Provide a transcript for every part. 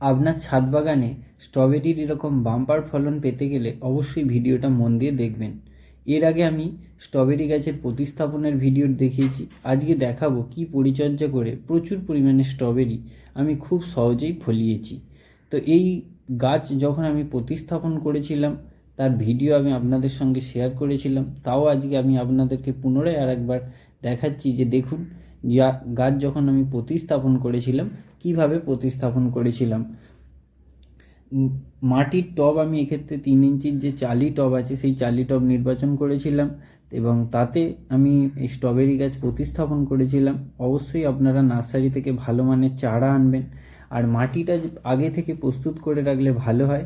আপনার ছাদ বাগানে স্ট্রবেরির এরকম বাম্পার ফলন পেতে গেলে অবশ্যই ভিডিওটা মন দিয়ে দেখবেন। এর আগে আমি স্ট্রবেরি গাছের প্রতিস্থাপনের ভিডিও দেখিয়েছি। আজকে দেখাবো কি পরিচর্যা করে প্রচুর পরিমাণে স্ট্রবেরি আমি খুব সহজেই ফলিয়েছি। তো এই গাছ যখন আমি প্রতিস্থাপন করেছিলাম, তার ভিডিও আমি আপনাদের সঙ্গে শেয়ার করেছিলাম। তাও আজকে আমি আপনাদেরকে পুনরায় আর একবার দেখাচ্ছি যে দেখুন, যা গাছ যখন আমি প্রতিস্থাপন করেছিলাম কীভাবে প্রতিস্থাপন করেছিলাম? মাটির টব আমি এক্ষেত্রে তিন ইঞ্চির যে চালি টব আছে, সেই চালি টব নির্বাচন করেছিলাম এবং তাতে আমি এই স্ট্রবেরি গাছ প্রতিস্থাপন করেছিলাম। অবশ্যই আপনারা নার্সারি থেকে ভালো মানের চারা আনবেন। আর মাটিটা আগে থেকে প্রস্তুত করে রাখলে ভালো হয়।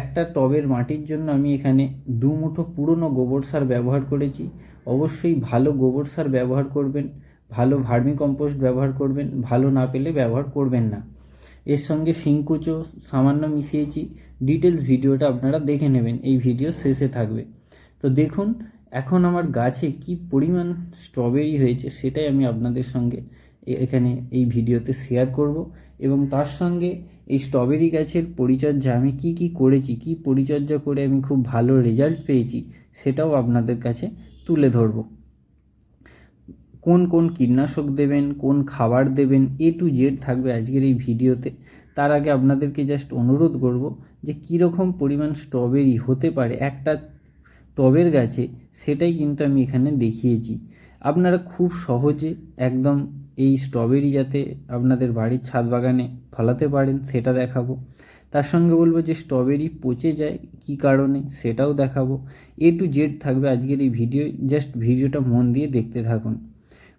একটা টবের মাটির জন্য আমি এখানে দু মুঠো পুরনো গোবর সার ব্যবহার করেছি। অবশ্যই ভালো গোবর সার ব্যবহার করবেন। ভালো ভার্মি কম্পোস্ট ব্যবহার করবেন, ভালো না পেলে ব্যবহার করবেন না। এর সঙ্গে শিংকুচো সামান্য মিশিয়েছি। ডিটেলস ভিডিওটা আপনারা দেখে নেবেন, এই ভিডিও শেষে থাকবে। তো দেখুন, এখন আমার গাছে কি পরিমাণ স্ট্রবেরি হয়েছে সেটাই আমি আপনাদের সঙ্গে এখানে এই ভিডিওতে শেয়ার করব এবং তার সঙ্গে এই স্ট্রবেরি গাছের পরিচর্যা আমি কি কি করেছি, কি পরিচর্যা করে আমি খুব ভালো রেজাল্ট পেয়েছি সেটাও আপনাদের কাছে তুলে ধরবো। কোন কোন কীটনাশক দেবেন, কোন খাবার দেবেন এ টু জেড থাকবে আজকের এই ভিডিওতে। তার আগে আপনাদেরকে জাস্ট অনুরোধ করব যে কীরকম পরিমাণ স্ট্রবেরি হতে পারে, একটা টবের গাছে, সেটাই কিন্তু আমি এখানে দেখিয়েছি। আপনারা খুব সহজে একদম এই স্ট্রবেরি যাতে আপনাদের বাড়ির ছাদ বাগানে ফলাতে পারেন, সেটা দেখাবো। তার সঙ্গে বলব যে স্ট্রবেরি পচে যায়, কী কারণে, সেটাও দেখাবো। এ টু জেড থাকবে আজকের এই ভিডিও জাস্ট ভিডিওটা মন দিয়ে দেখতে থাকুন।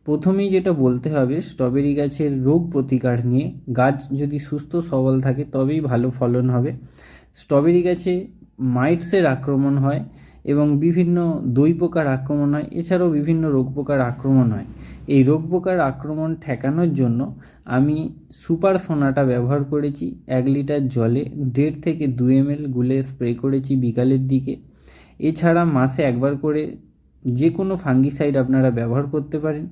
প্রথমেই যেটা বলতে হবে স্ট্রবেরি গাছের রোগ প্রতিকার নিয়ে গাছ যদি সুস্থ সবল থাকে তবেই ভালো ফলন হবে। স্ট্রবেরি গাছে মাইটসের আক্রমণ হয় এবং বিভিন্ন দই পোকার আক্রমণ হয়, এছাড়াও বিভিন্ন রোগ পোকার আক্রমণ হয়। এই রোগ পোকার আক্রমণ ঠেকানোর জন্য আমি সুপার সোনাটা ব্যবহার করেছি, এক লিটার জলে দেড় থেকে দু এমএল গুলে স্প্রে করেছি বিকালের দিকে। এছাড়া মাসে একবার করে যে কোনো ফাঙ্গিসাইড আপনারা ব্যবহার করতে পারেন।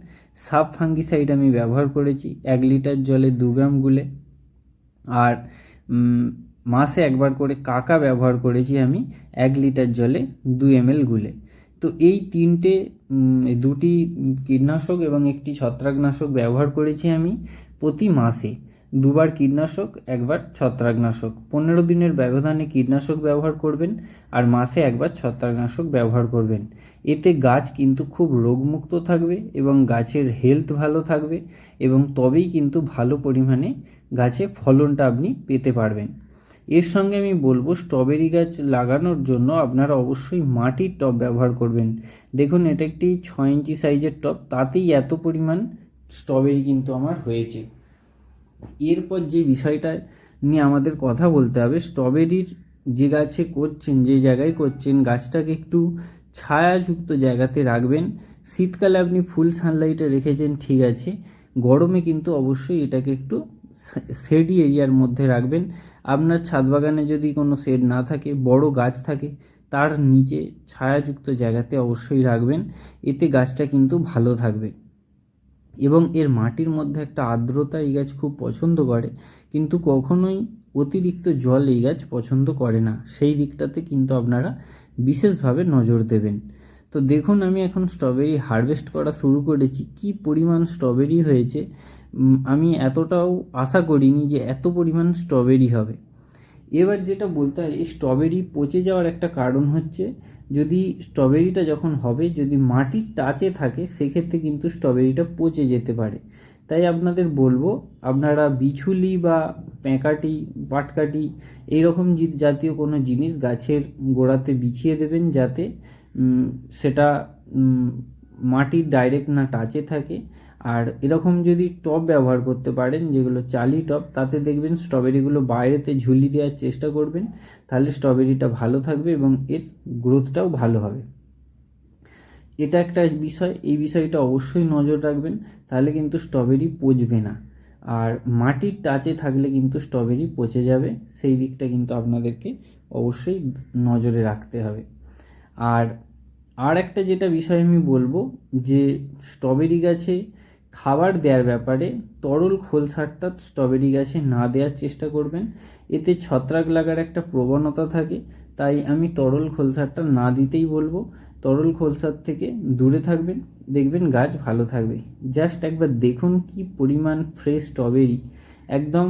সাব ফাঙ্গিসাইড আমি ব্যবহার করেছি, এক লিটার জলে দু গ্রাম গুলে। আর মাসে একবার করে কাকা ব্যবহার করেছি আমি এক লিটার জলে দু এমএল গুলে। তো এই তিনটে দুটি কীটনাশক এবং একটি ছত্রাকনাশক ব্যবহার করেছি আমি প্রতি মাসে। দুবার কীটনাশক, একবার ছত্রাকনাশক। পনেরো দিনের ব্যবধানে কীটনাশক ব্যবহার করবেন আর মাসে একবার ছত্রাকনাশক ব্যবহার করবেন। এতে গাছ কিন্তু খুব রোগমুক্ত থাকবে এবং গাছের হেলথ ভালো থাকবে এবং তবেই কিন্তু ভালো পরিমাণে গাছে ফলনটা আপনি পেতে পারবেন। এর সঙ্গে আমি বলব স্ট্রবেরি গাছ লাগানোর জন্য আপনারা অবশ্যই মাটির টব ব্যবহার করবেন। দেখুন, এটা একটি ছয় ইঞ্চি সাইজের টব, তাতেই এত পরিমাণ স্ট্রবেরি কিন্তু আমার হয়েছে। এরপর যে বিষয়টা নিয়ে আমাদের কথা বলতে হবে স্ট্রবেরির যে গাছে করছেন, যে জায়গায় করছেন, গাছটাকে একটু ছায়াযুক্ত জায়গাতে রাখবেন। শীতকালে আপনি ফুল সানলাইটে রেখেছেন, ঠিক আছে। গরমে কিন্তু অবশ্যই এটাকে একটু শেডি এরিয়ার মধ্যে রাখবেন। আপনার ছাদ বাগানে যদি কোনো শেড না থাকে, বড় গাছ থাকে, তার নিচে ছায়াযুক্ত জায়গাতে অবশ্যই রাখবেন। এতে গাছটা কিন্তু ভালো থাকবে। এবং এর মাটির মধ্যে একটা আর্দ্রতা এই গাছ খুব পছন্দ করে, কিন্তু কখনোই অতিরিক্ত জল এই গাছ পছন্দ করে না। সেই দিকটাতে কিন্তু আপনারা বিশেষভাবে নজর দেবেন। তো দেখুন, আমি এখন স্ট্রবেরি হারভেস্ট করা শুরু করেছি। কি পরিমাণ স্ট্রবেরি হয়েছে? আমি এতটাও আশা করিনি যে এত পরিমাণ স্ট্রবেরি হবে। এবার যেটা বলতে হয়, এই স্ট্রবেরি পচে যাওয়ার একটা কারণ হচ্ছে যদি স্ট্রবেরিটা যখন হবে, যদি মাটির টাচে থাকে, সেক্ষেত্রে কিন্তু স্ট্রবেরিটা পচে যেতে পারে। তাই আপনাদের বলব, আপনারা বিছুলি বা প্যাঁকাটি পাটকাটি এইরকম জাতীয় কোনো জিনিস গাছের গোড়াতে বিছিয়ে দেবেন যাতে সেটা মাটির ডাইরেক্ট না টাচে থাকে। আর এরকম যদি টব ব্যবহার করতে পারেন, যেগুলো চালি টব তাতে দেখবেন স্ট্রবেরিগুলো বাইরেতে ঝুলি দেওয়ার চেষ্টা করবেন, তাহলে স্ট্রবেরিটা ভালো থাকবে এবং এর গ্রোথটাও ভালো হবে। এটা একটা বিষয়, এই বিষয়টা অবশ্যই নজর রাখবেন, তাহলে কিন্তু স্ট্রবেরি পচবে না। আর মাটির টাচে থাকলে কিন্তু স্ট্রবেরি পচে যাবে, সেই দিকটা কিন্তু আপনাদেরকে অবশ্যই নজরে রাখতে হবে। আর আর একটা যেটা বিষয় আমি বলব, যে স্ট্রবেরি গাছে খাবার দেওয়ার ব্যাপারে তরল খোল সারটা স্ট্রবেরি গাছে না দেওয়ার চেষ্টা করবেন। এতে ছত্রাক লাগার একটা প্রবণতা থাকে, তাই আমি তরল খোল সারটা না দিতেই বলব। তরল খোল সার থেকে দূরে থাকবেন, দেখবেন গাছ ভালো থাকবে। জাস্ট একবার দেখুন কি পরিমাণ ফ্রেশ স্ট্রবেরি একদম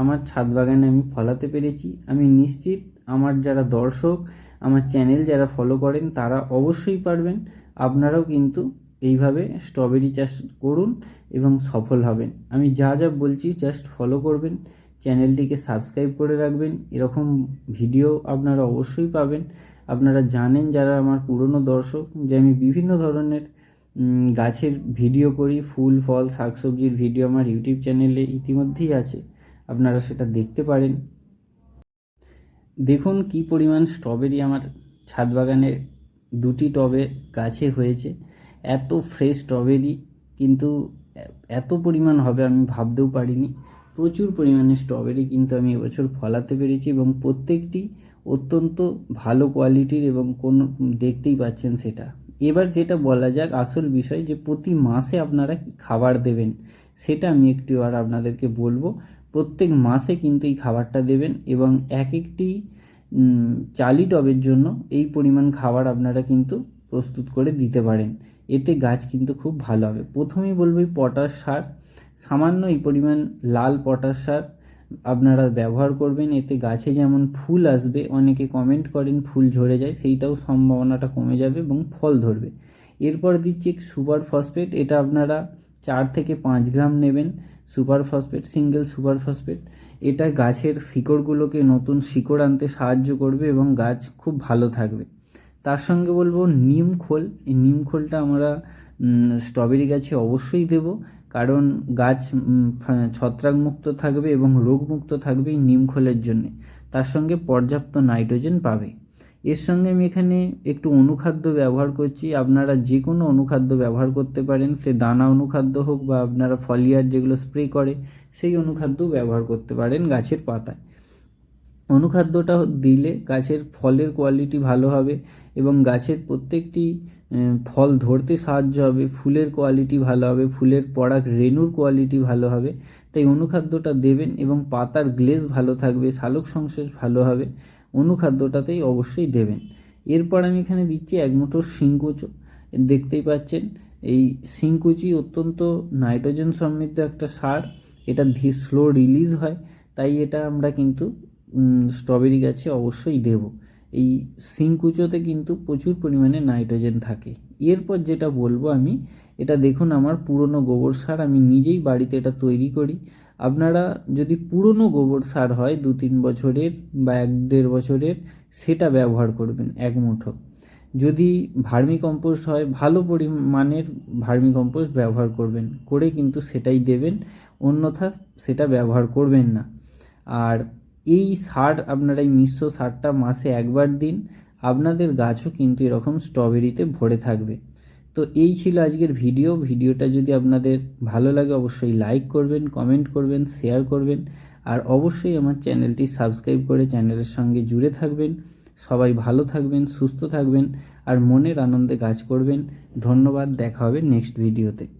আমার ছাদ বাগানে আমি ফলাতে পেরেছি। আমি নিশ্চিত আমার যারা দর্শক, আমার চ্যানেল যারা ফলো করেন, তারা অবশ্যই পারবেন। আপনারাও কিন্তু এইভাবে স্ট্রবেরি চাষ করুন এবং সফল হবেন। আমি যা যা বলছি জাস্ট ফলো করবেন চ্যানেলটিকে সাবস্ক্রাইব করে রাখবেন। এরকম ভিডিও আপনারা অবশ্যই পাবেন। আপনারা জানেন যারা আমার পুরনো দর্শক যে আমি বিভিন্ন ধরনের গাছের ভিডিও করি, ফুল, ফল, শাকসবজির ভিডিও আমার ইউটিউব চ্যানেলে ইতিমধ্যেই আছে। আপনারা সেটা দেখতে পারেন। দেখুন কি পরিমাণ স্ট্রবেরি আমার ছাদ বাগানের দুটি টবে গাছে হয়েছে। এত ফ্রেশ স্ট্রবেরি কিন্তু এত পরিমাণ হবে আমি ভাবতেও পারিনি। প্রচুর পরিমাণে স্ট্রবেরি কিন্তু আমি এবছর ফলাতে পেরেছি এবং প্রত্যেকটি অত্যন্ত ভালো কোয়ালিটির এবং কোন দেখতেই পাচ্ছেন সেটা। এবার যেটা বলা যাক আসল বিষয় যে প্রতি মাসে আপনারা খাবার দেবেন, সেটা আমি একটু আর আপনাদেরকে বলব। প্রত্যেক মাসে কিন্তু এই খাবারটা দেবেন এবং এক একটি চালি টবের জন্য এই পরিমাণ খাবার আপনারা কিন্তু প্রস্তুত করে দিতে পারেন। এতে গাছ কিন্তু খুব ভালো হবে। প্রথমেই বলব পটাশ সার, সামান্য এই পরিমাণ লাল পটাশ সার আপনারা ব্যবহার করবেন। এতে গাছে যেমন ফুল আসবে, অনেকে কমেন্ট করেন ফুল ঝরে যায়, সেইটাও সম্ভাবনাটা কমে যাবে এবং ফল ধরবে। এরপর দিচ্ছি সুপার ফসফেট এটা আপনারা চার থেকে পাঁচ গ্রাম নেবেন। Super phosphate single super phosphate এটা গাছের শিকড়গুলোকে নতুন শিকড় আনতে সাহায্য করবে এবং গাছ খুব ভালো থাকবে। তার সঙ্গে বলব নিম খোল। এই নিম খোলটা আমরা স্ট্রবেরি গাছে অবশ্যই দেব। কারণ গাছ ছত্রাকমুক্ত থাকবে এবং রোগমুক্ত থাকবে নিম খোলের জন্য। তার সঙ্গে পর্যাপ্ত নাইট্রোজেন পাবে। এর সঙ্গে আমি এখানে একটু অনুখাদ্য ব্যবহার করছি। আপনারা যে কোনো অনুখাদ্য ব্যবহার করতে পারেন। সে দানা অনুখাদ্য হোক বা আপনারা ফলিয়ার যেগুলো স্প্রে করে, সেই অনুখাদ্যও ব্যবহার করতে পারেন গাছের পাতায়। অনুখাদ্যটা দিলে গাছের ফলের কোয়ালিটি ভালো হবে এবং গাছের প্রত্যেকটি ফল ধরতে সাহায্য হবে, ফুলের কোয়ালিটি ভালো হবে, ফুলের পরাগ রেণুর কোয়ালিটি ভালো হবে। তাই অনুখাদ্যটা দেবেন এবং পাতার গ্লেজ ভালো থাকবে সালোক সংশ্লেষ ভালো হবে, অনুখাদ্যটাতেই অবশ্যই দেবেন। এরপর আমি এখানে দিচ্ছি এক মুঠো শিংকুচো। দেখতেই পাচ্ছেন, এই শিংকুচি অত্যন্ত নাইট্রোজেন সমৃদ্ধ একটা সার। এটা ধীর স্লো রিলিজ হয়, তাই এটা আমরা কিন্তু স্ট্রবেরি গাছে অবশ্যই দেব। এই সিংকুচোতে কিন্তু প্রচুর পরিমাণে নাইট্রোজেন থাকে। এরপর যেটা বলব আমি, এটা দেখুন আমার পুরনো গোবর সার, আমি নিজেই বাড়িতে এটা তৈরি করি। আপনারা যদি পুরনো গোবর সার হয় দু তিন বছরের বা এক দেড় বছরের, সেটা ব্যবহার করবেন এক মুঠো। যদি ভার্মি কম্পোস্ট হয়, ভালো পরিমাণের ভার্মি কম্পোস্ট ব্যবহার করবেন, করে কিন্তু সেটাই দেবেন, অন্যথা সেটা ব্যবহার করবেন না। আর এই সার, আপনারা মিশ্র সারটা মাসে একবার দিন, আপনাদের গাছও কিন্তু এরকম স্ট্রবেরিতে ভরে থাকবে। তো এই ছিল আজকের ভিডিও। ভিডিওটা যদি আপনাদের ভালো লাগে, অবশ্যই লাইক করবেন, কমেন্ট করবেন, শেয়ার করবেন, আর অবশ্যই আমার চ্যানেলটি সাবস্ক্রাইব করে চ্যানেলের সঙ্গে জুড়ে থাকবেন। সবাই ভালো থাকবেন, সুস্থ থাকবেন, আর মনের আনন্দে কাজ করবেন। ধন্যবাদ, দেখা হবে নেক্সট ভিডিওতে।